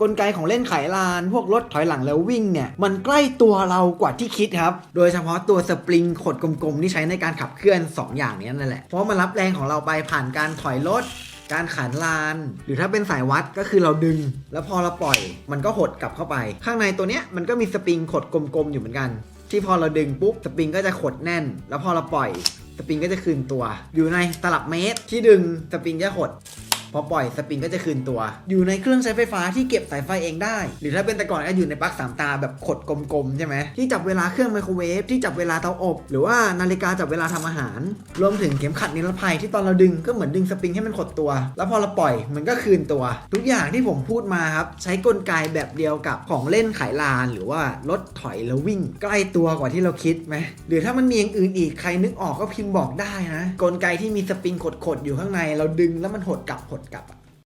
กลไกของเล่นไขลาน พวกรถถอยหลังแล้ววิ่งเนี่ย มันใกล้ตัวเรากว่าที่คิดครับ โดยเฉพาะตัวสปริงขดกลมๆ ที่ใช้ในการขับเคลื่อน 2 อย่างนี้นั่นแหละ เพราะมันรับแรงของเราไปผ่านการถอยรถการขันลาน หรือถ้าเป็นสายวัดก็คือเราดึง แล้วพอเราปล่อย มันก็หดกลับเข้าไป ข้างในตัวเนี้ยมันก็มีสปริงขดกลมๆอยู่เหมือนกัน ที่พอเราดึงปุ๊บสปริงก็จะขดแน่น แล้วพอเราปล่อยสปริงก็จะคืนตัว อยู่ในตลับเมตรที่ดึงสปริงจะหด พอปล่อยสปริงก็จะคืนตัว อยู่ในเครื่องใช้ไฟฟ้าที่เก็บสายไฟเองได้ หรือถ้าเป็นแต่ก่อนก็อยู่ในปลั๊กสามตาแบบขดกลมๆใช่ไหมที่จับเวลาเครื่องไมโครเวฟที่จับเวลาเตาอบ หรือว่านาฬิกาจับเวลาทำอาหาร รวมถึงเข็มขัดนิรภัยที่ตอนเราดึงก็เหมือนดึงสปริงให้มันขดตัว แล้วพอเราปล่อยมันก็คืนตัว ทุกอย่างที่ผมพูดมาครับใช้กลไกแบบเดียวกับของเล่นขายลาน หรือว่ารถถอยแล้ววิ่ง ใกล้ตัวกว่าที่เราคิดไหมหรือถ้ามันมีอย่างอื่นอีกใครนึกออกก็พิมพ์บอกได้นะกลไกที่มีสปริงขดๆอยู่ข้างในเราดึงแล้วมันหดกลับหดกลับอะ